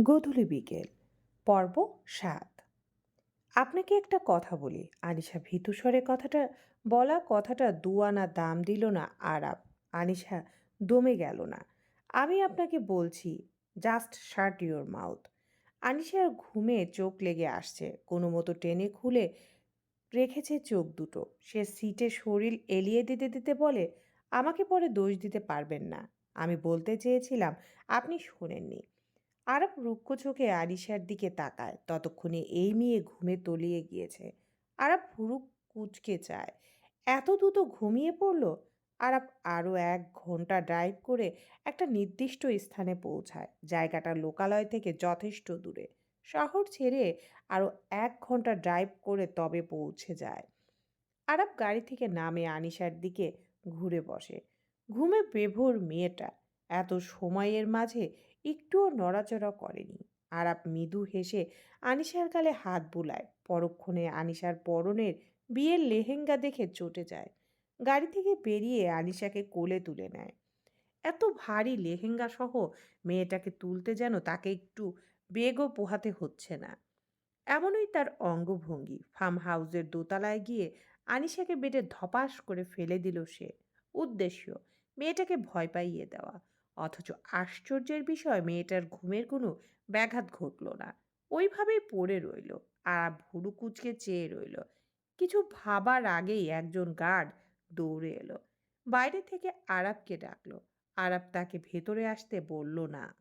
গোধূলি বিকেল, পর্ব সাত। আপনাকে একটা কথা বলি। আনিশা ভীতুস্বরে কথাটা বলা কথাটা দুয়ানা দাম দিল না আরাপ আনিশা দমে গেল না। আমি আপনাকে বলছি জাস্ট শার্ট ইউর মাউথ আনিশার ঘুমে চোখ লেগে আসছে। কোনো মতো টেনে খুলে রেখেছে চোখ দুটো। সে সিটে শরীর এলিয়ে দিতে দিতে বলে, আমাকে পরে দোষ দিতে পারবেন না। আমি বলতে চেয়েছিলাম, আপনি শোনেননি। আরব রুক্ষ চোখে আরিশার দিকে তাকায়। ততক্ষণে এই মেয়ে ঘুমে তলিয়ে গিয়েছে। আরব ভুরু কুচকে চায়, এত দ্রুত ঘুমিয়ে পড়ল? আরব আরও এক ঘণ্টা ড্রাইভ করে একটা নির্দিষ্ট স্থানে পৌঁছায়। জায়গাটা লোকালয় থেকে যথেষ্ট দূরে। শহর ছেড়ে আরও এক ঘণ্টা ড্রাইভ করে তবে পৌঁছে যায়। আরব গাড়ি থেকে নামে আনিশার দিকে ঘুরে বসে। ঘুমে বেভোর মেয়েটা, এত সময়ের মাঝে একটুও নড়াচড়া করেনি। আরাপ মৃদু হেসে আনিশার গালে হাত বুলায়। পরক্ষণে আনিশার পরনের বিয়ের লেহেঙ্গা দেখে চটে যায়। গাড়ি থেকে বেরিয়ে আনিশাকে কোলে তুলে নেয়। এত ভারী লেহেঙ্গা সহ মেয়েটাকে তুলতে যেন তাকে একটু বেগও পোহাতে হচ্ছে না। এমনই তার অঙ্গভঙ্গি। ফার্ম হাউসের দোতলায় গিয়ে আনিশাকে বেডে ধপাস করে ফেলে দিল সে। উদ্দেশ্য, মেয়েটাকে ভয় পাইয়ে দেওয়া। অথচ আশ্চর্যের বিষয়, মেয়েটার ঘুমের কোনো ব্যাঘাত ঘটল না। ওইভাবেই পড়ে রইল আর ভুরু কুচকে চেয়ে রইল। কিছু ভাবার আগেই একজন গার্ড দৌড়ে এলো। বাইরে থেকে আরাবকে ডাকলো। আরাব তাকে ভেতরে আসতে বলল না।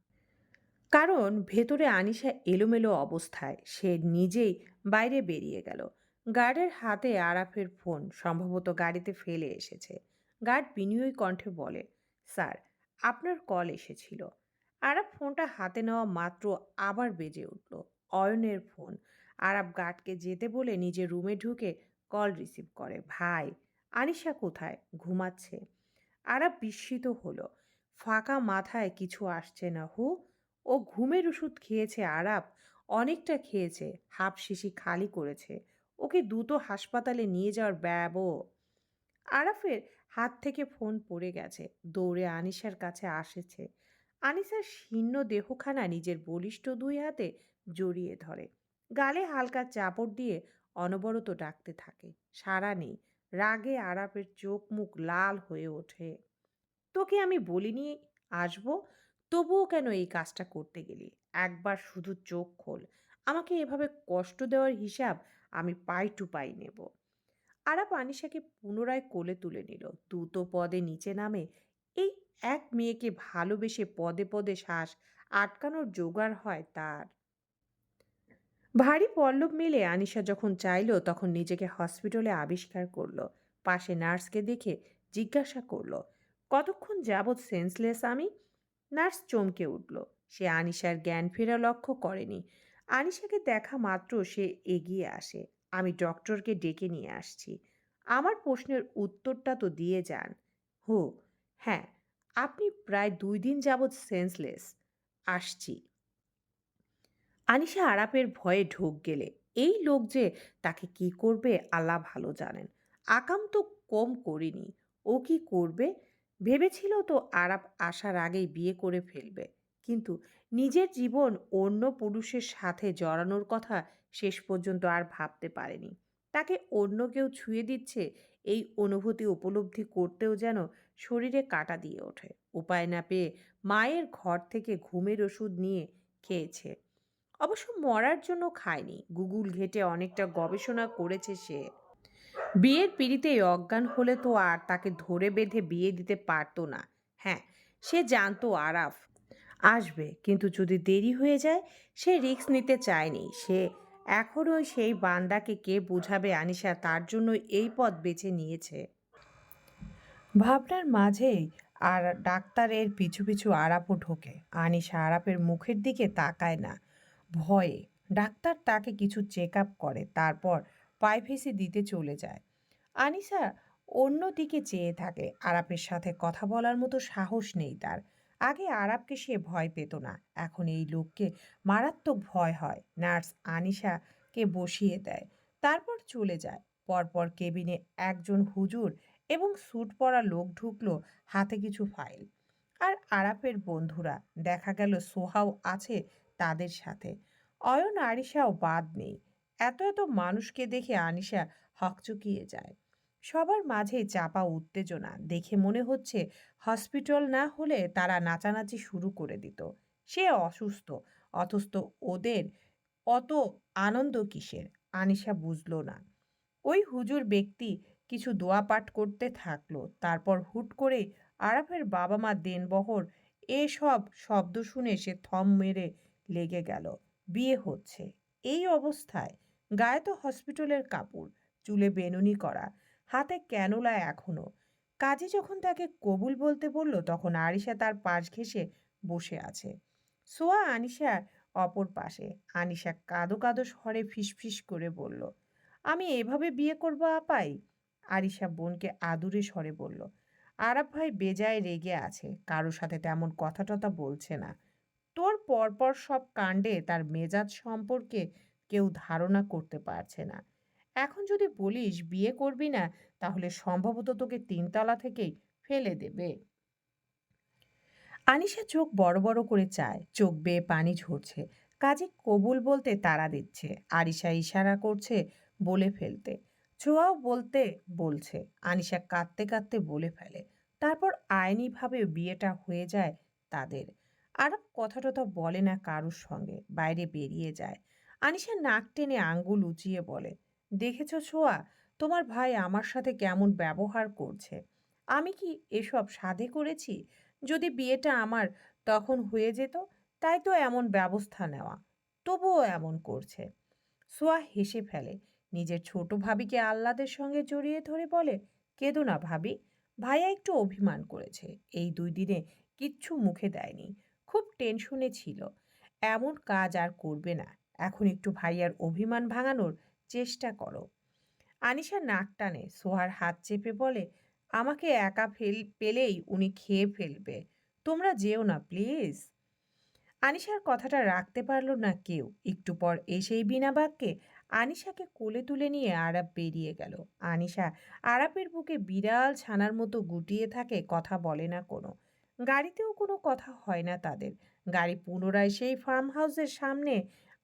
কারণ ভেতরে আনিশা এলোমেলো অবস্থায়। সে নিজেই বাইরে বেরিয়ে গেল। গার্ডের হাতে আরাফের ফোন, সম্ভবত গাড়িতে ফেলে এসেছে। গার্ড বিনিয়োগ কণ্ঠে বলে, স্যার আপনার কল এসেছিল। আরাব ফোনটা হাতে নেওয়া মাত্র আবার বেজে উঠল। অয়নের ফোন। আরাব গার্ডকে যেতে বলে নিজের রুমে ঢুকে কল রিসিভ করে। ভাই, আনিশা কোথায়? ঘুমাচ্ছে? আরাব বিস্মিত হলো। ফাঁকা মাথায় কিছু আসছে না। হু? ও ঘুমের ওষুধ খেয়েছে আরাব অনেকটা খেয়েছে। হাফ শিশি খালি করেছে। ওকে দ্রুত হাসপাতালে নিয়ে যাওয়ার ব্যব আরাফের হাত থেকে ফোন পড়ে গেছে। দৌড়ে আনিশার কাছে আসেছে। আনিসার শীর্ণ দেহখানা নিজের বলিষ্ঠ দুই হাতে জড়িয়ে ধরে। গালে হালকা চাপড় দিয়ে অনবরত ডাকতে থাকে। সারা নেই। রাগে আরাপের চোখ মুখ লাল হয়ে ওঠে। তোকে আমি বলিনি আসব? তবুও কেন এই কাজটা করতে গেলি? একবার শুধু চোখ খোল। আমাকে এভাবে কষ্ট দেওয়ার হিসাব আমি পাই টু পাই নেব। আরাপ আনিশাকে পুনরায় কোলে তুলে নিল। দ্রুত পদে নিচে নামে, এই এক মেয়েকে ভালোবেসে পদে পদে শ্বাস আটকানোর জোগাড় হয় তার। ভারী পল্লব মিলে আনিশা যখন চাইলো, তখন নিজেকে হসপিটালে আবিষ্কার করল। পাশে নার্সকে দেখে জিজ্ঞাসা করল, কতক্ষণ যাবৎ সেন্সলেস আমি? নার্স চমকে উঠল। সে আনিশার জ্ঞান ফেরা লক্ষ্য করেনি। আনিশাকে দেখা মাত্র সে এগিয়ে আসে। আমি ডক্টরকে ডেকে নিয়ে আসছি। আমার প্রশ্নের উত্তরটা তো দিয়ে যান। হো হ্যাঁ আপনি প্রায় দুই দিন যাবৎ সেন্সলেস আসছি। আনিশা আরাপের ভয়ে ঢোক গেলে, এই লোক যে তাকে কি করবে আল্লাহ ভালো জানেন। আকাম তো কম করিনি। ও কি করবে? ভেবেছিল তো আরাপ আসার আগেই বিয়ে করে ফেলবে। কিন্তু নিজের জীবন অন্য পুরুষের সাথে জড়ানোর কথা শেষ পর্যন্ত আর ভাবতে পারেনি। তাকে অন্য কেউ ছুঁয়ে দিচ্ছে, এই অনুভূতি উপলব্ধি করতেও যেন শরীরে কাটা দিয়ে ওঠে। উপায় না পেয়ে মায়ের ঘর থেকে ঘুমের ওষুধ নিয়ে খেয়েছে। অবশ্য মরার জন্য খায়নি। গুগল ঘেটে অনেকটা গবেষণা করেছে সে। বিয়ের পিড়িতেই অজ্ঞান হলে তো আর তাকে ধরে বেঁধে বিয়ে দিতে পারতো না। হ্যাঁ সে জানতো আরাফ আসবে। কিন্তু যদি দেরি হয়ে যায়, সে রিস্ক নিতে চায়নি। সে এখনও সেই বান্দাকে কে বুঝাবে আনিশা তার জন্য এই পথ বেছে নিয়েছে। ভাবনার মাঝেই আর ডাক্তারের পিছু পিছু আরাপও ঢোকে। আনিশা আরাপের মুখের দিকে তাকায় না। ভয়ে ডাক্তার তাকে কিছু চেক আপ করে, তারপর প্রাইভেসি দিতে চলে যায়। আনিসা অন্য দিকে চেয়ে থাকে। আরাপের সাথে কথা বলার মতো সাহস নেই তার। আগে আরাপকে সে ভয় পেত না। এখন এই লোককে মারাত্মক ভয় হয়। নার্স আনিশাকে বসিয়ে দেয়। তারপর চলে যায়। পরপর কেবিনে একজন হুজুর এবং স্যুট পরা লোক ঢুকলো হাতে কিছু ফাইল। আর আরাপের বন্ধুরা, দেখা গেল সোহাও আছে তাদের সাথে। অয়ন আরিশাও বাদ নেই। এত এত মানুষকে দেখে আনিশা হকচকিয়ে যায়। সবার মাঝে চাপা উত্তেজনা দেখে মনে হচ্ছে হসপিটাল না হলে তারা নাচানাচি শুরু করে দিত। সে অসুস্থ, অথচ ওদের অত আনন্দ কিসের? আনিশা বুঝলো না। ওই হুজুর ব্যক্তি কিছু দোয়া পাঠ করতে থাকল, তারপর হুট করে আরাফের বাবা মা দেনবহর এসব শব্দ শুনে সে থম মেরে লেগে গেল। বিয়ে হচ্ছে। এই অবস্থায় গায়ে তো হসপিটালের কাপড়, চুলে বেনুনি করা হাতে ক্যানোলা এখনও কাজে যখন তাকে কবুল বলতে বলল, তখন আরিশা তার পাশ ঘেঁষে বসে আছে। সোয়া আনিশার অপর পাশে। আনিশা কাঁদো কাদো স্বরে ফিসফিস করে বলল, আমি এভাবে বিয়ে করব আপাই? আরিশা বোনকে আদুরে স্বরে বলল আরাব ভাই বেজায় রেগে আছে, কারোর সাথে তেমন কথা টথা বলছে না। তোর পরপর সব কাণ্ডে তার মেজাজ সম্পর্কে কেউ ধারণা করতে পারছে না। এখন যদি বলিস বিয়ে করবি না, তাহলে সম্ভবত তোকে তিনতলা থেকেই ফেলে দেবে। আনিশা চোখ বড় বড় করে চায়, চোখ বেয়ে পানি ঝরছে। কাজে কবুল বলতে তারা দিচ্ছে, আরিশা ইশারা করছে বলে ফেলতে। ছোঁয়াও বলতে বলছে, আনিশা কাঁদতে কাঁদতে বলে ফেলে। তারপর আইনিভাবে বিয়েটা হয়ে যায় তাদের। আর কথা টথা বলে না কারোর সঙ্গে, বাইরে বেরিয়ে যায়। আনিশা নাক টেনে আঙ্গুল উঁচিয়ে বলে দেখেছ ছোঁয়া? তোমার ভাই আমার সাথে কেমন ব্যবহার করছে? আমি কি এসব সাধে করেছি? যদি বিয়েটা আমার তখন হয়ে যেত, তাই তো এমন ব্যবস্থা নেওয়া। তবুও এমন করছে। সোয়া হেসে ফেলে। নিজের ছোট ভাবিকে আহ্লাদের সঙ্গে জড়িয়ে ধরে বলে, কেঁদো না ভাবি, ভাইয়া একটু অভিমান করেছে। এই দুই দিনে কিচ্ছু মুখে দেয়নি। খুব টেনশনে ছিল। এমন কাজ আর করবে না। এখন একটু ভাইয়ার অভিমান ভাঙানোর চেষ্টা করো। আনিশা নাক টানে, সোহার হাত চেপে বলে, আমাকে একা ফেল, পেলেই উনি খেয়ে ফেলবে। তোমরা যেও না, প্লিজ। আনিশার কথাটা রাখতে পারল না কেউ। একটু পর এসেই বিনা বাক্যে আনিশাকে কোলে তুলে নিয়ে আরাপ বেরিয়ে গেল। আনিশা আরাপের বুকে বিড়াল ছানার মতো গুটিয়ে থাকে, কথা বলে না কোনো। গাড়িতেও কোনো কথা হয় না তাদের। গাড়ি পুনরায় সেই ফার্ম হাউসের সামনে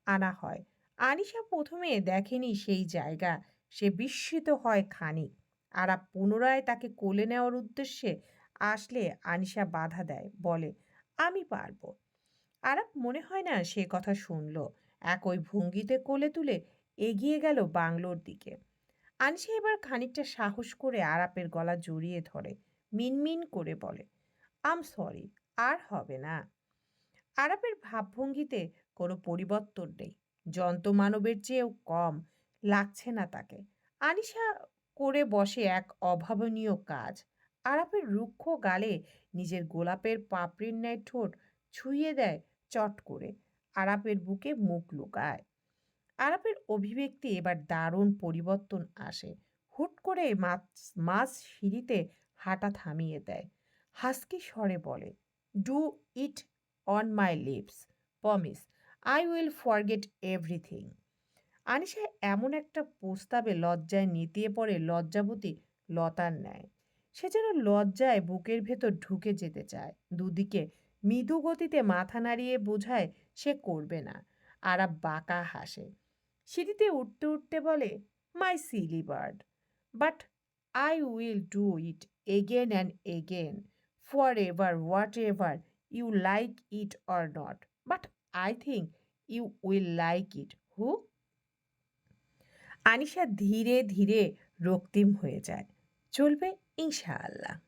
আনা হয়। আনিশা প্রথমে দেখেনি সেই জায়গা। সে বিস্মিত হয় খানিক। আরাপ পুনরায় তাকে কোলে নেওয়ার উদ্দেশ্যে আসলে আনিশা বাধা দেয়। বলে, আমি পারব। আরাপ মনে হয় না সে কথা শুনল। একই ভঙ্গিতে কোলে তুলে এগিয়ে গেল বাংলোর দিকে। আনিশা এবার খানিকটা সাহস করে আরাপের গলা জড়িয়ে ধরে, মিনমিন করে বলে আম সরি আর হবে না। আরাপের ভাবভঙ্গিতে কোনো পরিবর্তন নেই। যন্ত্রমানবের চেয়েও কম লাগছে না তাকে। আনিশা করে বসে এক অভাবনীয় কাজ। আরাপের রুক্ষ গালে নিজের গোলাপের পাপড়ির ন্যায় ঠোঁট ছুঁয়ে দেয় চট করে। আরাপের বুকে মুখ লুকায়। আরাপের অভিব্যক্তি এবার দারুণ পরিবর্তন আসে। হুট করে মাছ মাছ সিঁড়িতে হাঁটা থামিয়ে দেয়। হাসকি স্বরে বলে do it on my lips promise I will forget everything Anisha এমন একটা প্রস্তাবে লজ্জায় নেতিয়ে পড়ে লজ্জাবতী লতার ন্যায়। সে যেন লজ্জায় বুকের ভেতর ঢুকে যেতে চায়। দুদিকে মৃদু গতিতে মাথা নাড়িয়ে বোঝায় সে করবে না আরাব বাঁকা হাসে। সিঁড়িতে উঠতে উঠতে বলে my silly bird but I will do it again and again forever whatever you like it or not but I think you will like it হু আনিশা ধীরে ধীরে রক্তিম হয়ে যায়। চলবে ইনশাআল্লাহ।